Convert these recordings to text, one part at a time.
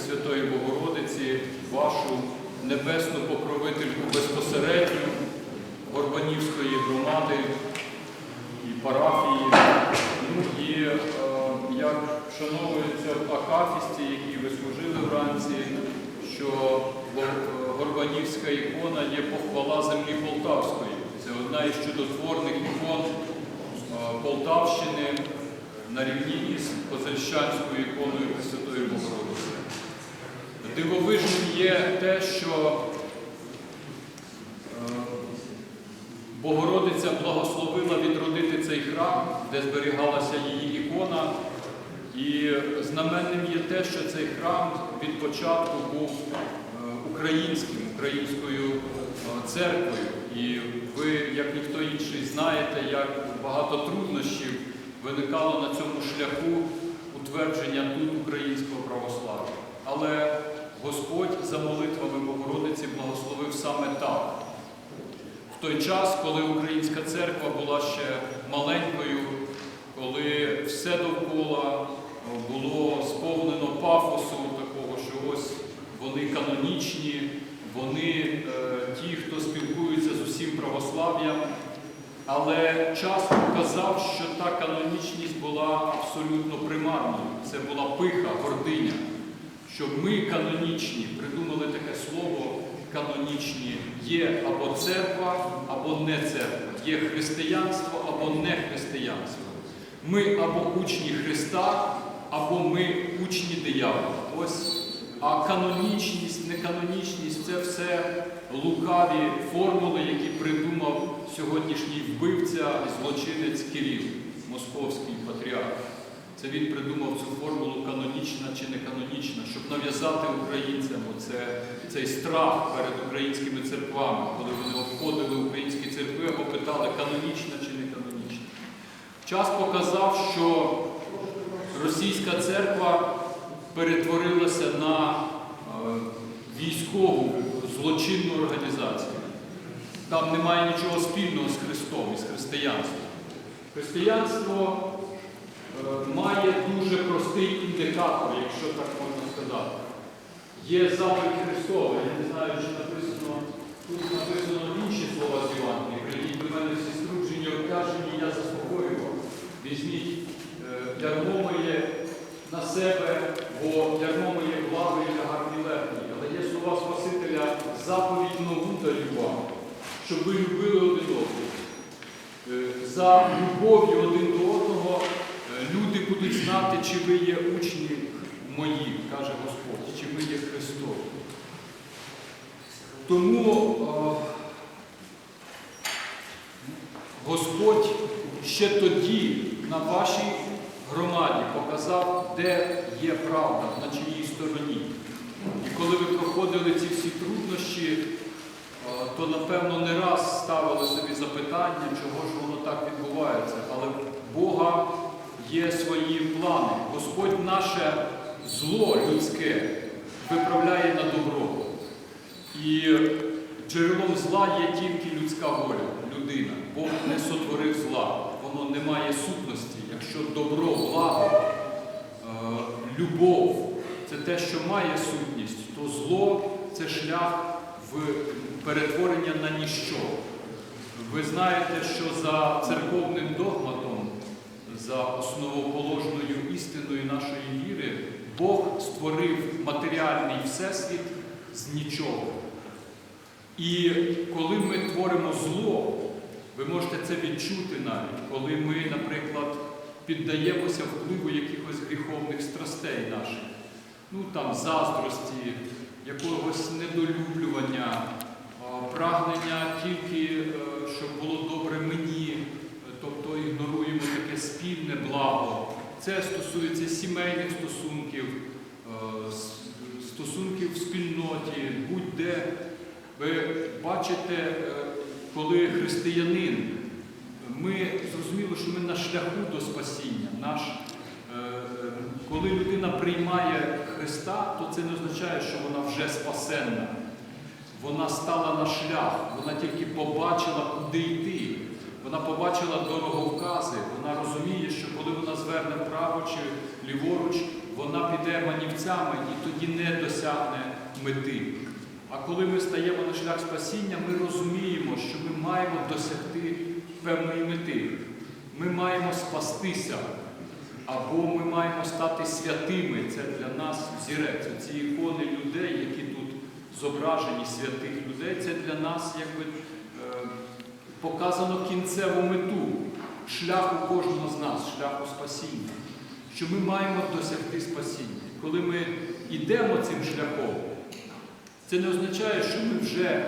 Пресвятої Богородиці, вашу небесну покровительку безпосередньо Горбанівської громади і парафії. Ну і е, як вшановується в Акафісті, який ви служили вранці, що Горбанівська ікона є похвала землі Полтавської. Це одна із чудотворних ікон е, Полтавщини на рівні із Козельщанською іконою Пресвятої Богородиці. Дивовижним є те, що е, Богородиця благословила відродити цей храм, де зберігалася її ікона. І знаменним є те, що цей храм від початку був е, українським, українською е, церквою. І ви, як ніхто інший, знаєте, як багато труднощів виникало на цьому шляху утвердження тут українського православ'я. Але Господь за молитвами Богородиці благословив саме так. В той час, коли українська церква була ще маленькою, коли все довкола було сповнено пафосу такого, що ось вони канонічні, вони е, ті, хто спілкується з усім православ'ям. Але час показав, що та канонічність була абсолютно примарною. Це була пиха, гординя. Що ми канонічні, придумали таке слово канонічні, є або церква, або не церква, є християнство або не християнство. Ми або учні Христа, або ми учні диявола. Ось а канонічність, неканонічність це все лукаві формули, які придумав сьогоднішній вбивця злочинець Кирил, московський патріарх. Це він придумав цю формулу канонічна чи не канонічна, щоб нав'язати українцям оце, цей страх перед українськими церквами, коли вони обходили українські церкви або питали, канонічна чи не канонічна. Час показав, що російська церква перетворилася на е, військову злочинну організацію. Там немає нічого спільного з Христом і з християнством. Християнство має дуже простий індикатор, якщо так можна сказати. Є заповідь Христова, я не знаю, чи написано, тут написано інші слова з Євангелії. Прийдіть до мене всі струджені, обтяжені, я заспокою вас. Візьміть е, ярмо моє на себе, бо ярмо моє благо і гарні легкі. Але є слова Спасителя, заповідь нову даю вам, щоб ви любили один одного. Е, За любов'ю один до одного е, люди будуть знати, чи ви є учні мої, каже Господь, чи ви є Христос. Тому е, Господь ще тоді на вашій громаді показав, де є правда, на чиїй стороні. І коли ви проходили ці всі труднощі, е, то напевно не раз ставили собі запитання, чого ж воно так відбувається. Але Бога є свої плани. Господь наше зло людське виправляє на добро. І джерелом зла є тільки людська воля, людина. Бог не сотворив зла, воно не має сутності. Якщо добро, благо, е, любов це те, що має сутність, то зло це шлях в перетворення на ніщо. Ви знаєте, що за церковним догматом, за основоположною істиною нашої віри, Бог створив матеріальний всесвіт з нічого. І коли ми творимо зло, ви можете це відчути навіть, коли ми, наприклад, піддаємося впливу якихось гріховних страстей наших, ну там заздрості, якогось недолюблювання, прагнення тільки, е, щоб було добре мені, ігноруємо таке спільне благо. Це стосується сімейних стосунків, е, стосунків в спільноті, будь-де. Ви бачите, е, коли християнин, ми зрозуміли, що ми на шляху до спасіння. Наш, е, коли людина приймає Христа, то це не означає, що вона вже спасенна. Вона стала на шлях, вона тільки побачила, куди йти. Вона побачила дороговкази, вона розуміє, що коли вона зверне вправо чи ліворуч, вона піде манівцями і тоді не досягне мети. А коли ми стаємо на шлях спасіння, ми розуміємо, що ми маємо досягти певної мети. Ми маємо спастися, або ми маємо стати святими. Це для нас взірець. Ці ікони людей, які тут зображені святих людей, це для нас якби показано кінцеву мету, шлях у кожного з нас, шлях у спасіння. Що ми маємо досягти спасіння. Коли ми йдемо цим шляхом, це не означає, що ми вже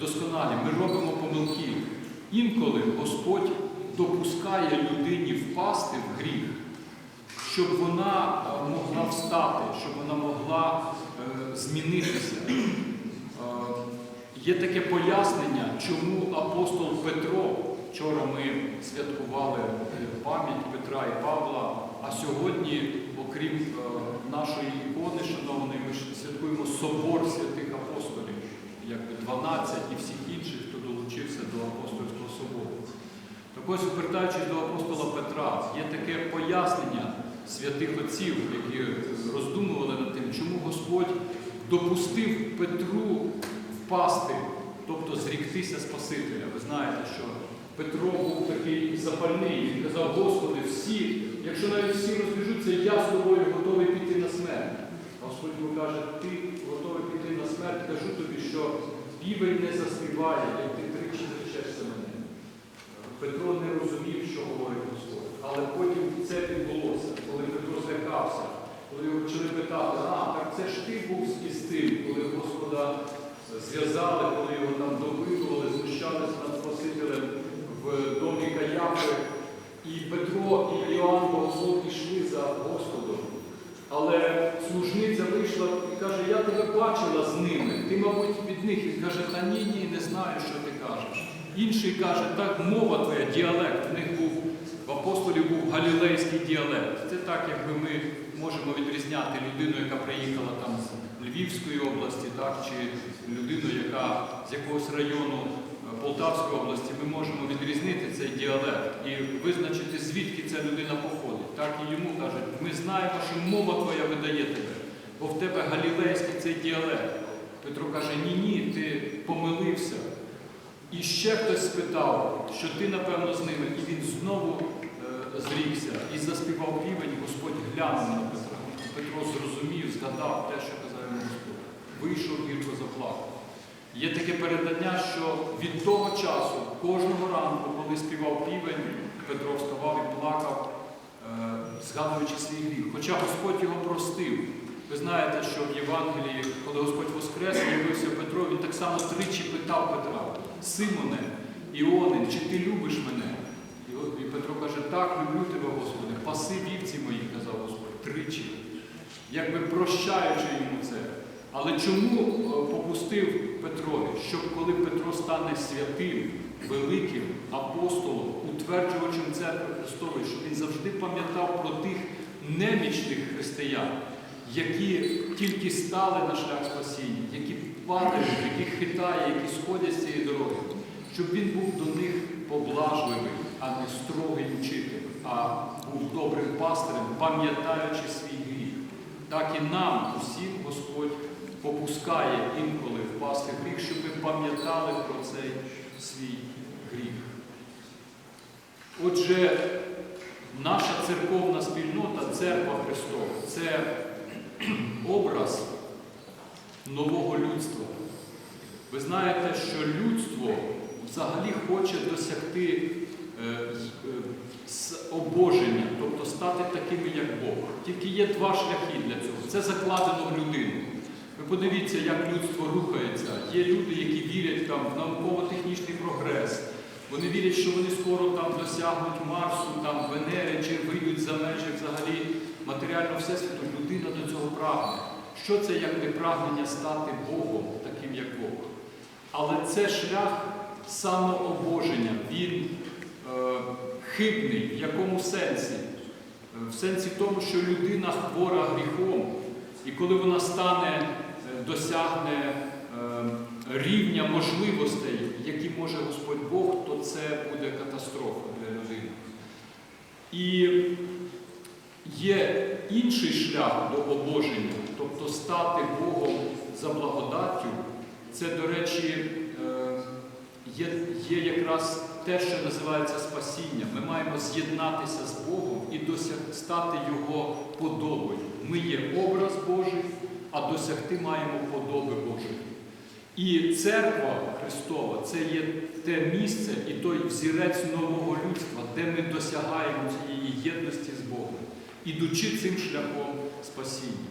досконалі, ми робимо помилки. Інколи Господь допускає людині впасти в гріх, щоб вона е, могла встати, щоб вона могла е, змінитися. Є таке пояснення, чому апостол Петро, вчора ми святкували пам'ять Петра і Павла, а сьогодні, окрім е, нашої ікони, шановної, ми святкуємо собор святих апостолів, якби 12 і всіх інших, хто долучився до апостольського собору. Так ось, звертаючись до апостола Петра, є таке пояснення святих отців, які роздумували над тим, чому Господь допустив Петру впасти, тобто зріктися Спасителя. Ви знаєте, що Петро був такий запальний, він казав, Господи, всі, якщо навіть всі розбіжуться, я з тобою готовий піти на смерть. А Господь йому каже, ти готовий піти на смерть, кажу тобі, що півень не заспіває, як ти тричі зречешся мене. Петро не розумів, що говорить Господь. Але потім це відбулося, коли Петро злякався, коли його почали питати, а, так це ж ти був тим, коли Господа зв'язали, коли його там допитували, знущалися над Спасителем в домі Каяфи. І Петро і Іоанн Богослов йшли за Господом. Але служниця вийшла і каже, я тебе бачила з ними. Ти, мабуть, від них. Він каже, та ні, ні, не знаю, що ти кажеш. Інший каже, так, мова твоя, діалект. В них був в апостолів був галілейський діалект. Це так, якби ми можемо відрізняти людину, яка приїхала там з Львівської області, так, чи людину, яка з якогось району е, Полтавської області, ми можемо відрізнити цей діалект і визначити, звідки ця людина походить. Так і йому кажуть, ми знаємо, що мова твоя видає тебе, бо в тебе галілейський цей діалект. Петро каже, ні, ні, ти помилився. І ще хтось спитав, що ти, напевно, з ними, і він знову е, зрікся і заспівав півень, Господь глянув на Петра. Петро зрозумів, згадав те, що казав йому Господь. Вийшов гірко заплакав. Є таке передання, що від того часу, кожного ранку, коли співав півень, Петро вставав і плакав, е, згадуючи свій гріх. Хоча Господь його простив. Ви знаєте, що в Євангелії, коли Господь Воскрес, явився Петро, він так само тричі питав Петра, Симоне, Іонин, чи ти любиш мене? І Петро каже, так, люблю тебе, Господи, паси вівці мої, казав Господь, тричі, якби прощаючи йому це. Але чому е, попустив Петрові? Щоб коли Петро стане святим, великим апостолом, утверджувачем церкви Христової, щоб він завжди пам'ятав про тих немічних християн, які тільки стали на шлях спасіння, які падають, яких хитає, які сходять з цієї дороги, щоб він був до них поблажливий, а не строгий учитель, а був добрим пастирем, пам'ятаючи свій гріх. Так і нам усім Господь попускає інколи впасти в гріх, щоб ми пам'ятали про цей свій гріх. Отже, наша церковна спільнота, церква Христова, це образ нового людства. Ви знаєте, що людство взагалі хоче досягти е, е, обоження, тобто стати такими, як Бог. Тільки є два шляхи для цього. Це закладено в людину. Ви подивіться, як людство рухається. Є люди, які вірять там, в науково-технічний прогрес. Вони вірять, що вони скоро там досягнуть Марсу, там, Венери, чи вийдуть за межі взагалі матеріального всесвіту. Людина до цього прагне. Що це як не прагнення стати Богом, таким як Бог? Але це шлях самообоження. Він е, хибний. В якому сенсі? Е, В сенсі тому, що людина хвора гріхом, і коли вона стане, досягне е, рівня можливостей, які може Господь Бог, то це буде катастрофа для людини. І Є інший шлях до обоження, тобто стати Богом за благодаттю. Це, до речі, е, є, є якраз те, що називається спасіння. Ми маємо з'єднатися з Богом і досяг, стати Його подобою. Ми є образ Божий, а досягти маємо подоби Божої. І церква Христова це є те місце і той взірець нового людства, де ми досягаємо цієї єдності з Богом, ідучи цим шляхом спасіння.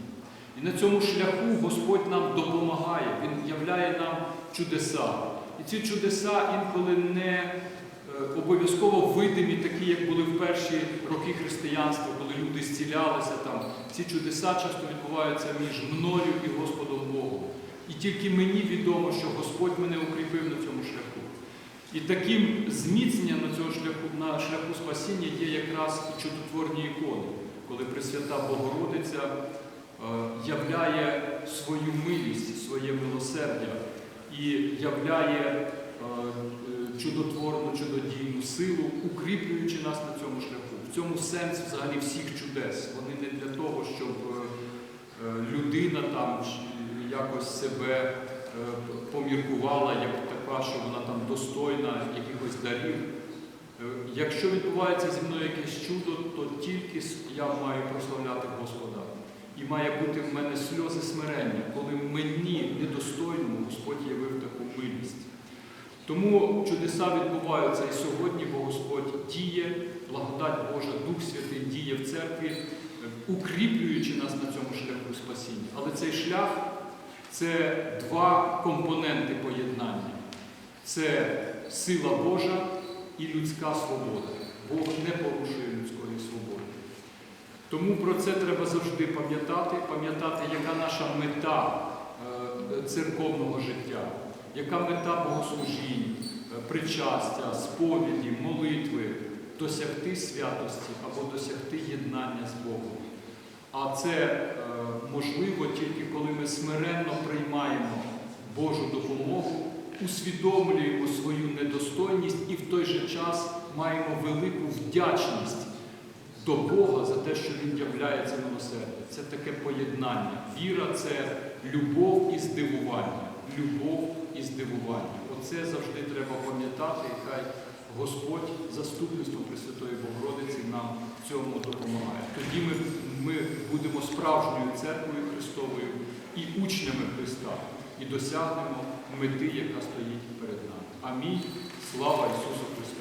І на цьому шляху Господь нам допомагає, Він являє нам чудеса. І ці чудеса інколи не обов'язково видимі, такі, як були в перші роки християнства, коли люди зцілялися там. Ці чудеса часто відбуваються між мною і Господом Богом. І тільки мені відомо, що Господь мене укріпив на цьому шляху. І таким зміцненням на цього шляху, на шляху спасіння є якраз і чудотворні ікони, коли Пресвята Богородиця е, являє свою милість, своє милосердя і являє е, е, чудотворну, чудодійну силу, укріплюючи нас на цьому шляху. В цьому сенс взагалі всіх чудес. Вони не для того, щоб е, е, людина там якось себе е, поміркувала як така, що вона там достойна якихось дарів. Якщо відбувається зі мною якесь чудо, то тільки я маю прославляти Господа. І має бути в мене сльози смирення, коли мені недостойному Господь явив таку милість. Тому чудеса відбуваються і сьогодні, бо Господь діє, благодать Божа, Дух Святий діє в церкві, укріплюючи нас на цьому шляху спасіння. Але цей шлях це два компоненти поєднання. Це сила Божа і людська свобода. Бог не порушує людської свободи. Тому про це треба завжди пам'ятати, пам'ятати, яка наша мета е, церковного життя, яка мета богослужінь, е, причастя, сповіді, молитви, досягти святості або досягти єднання з Богом. А це е, можливо тільки коли ми смиренно приймаємо Божу допомогу, усвідомлюємо свою недостойність і в той же час маємо велику вдячність до Бога за те, що Він являється милосердя. Це таке поєднання. Віра це любов і здивування. Любов і здивування. Оце завжди треба пам'ятати, і хай Господь заступництвом Пресвятої Богородиці нам в цьому допомагає. Тоді ми, ми будемо справжньою церквою Христовою і учнями Христа, і досягнемо мети, яка стоїть перед нами. Амінь. Слава Ісусу Христу!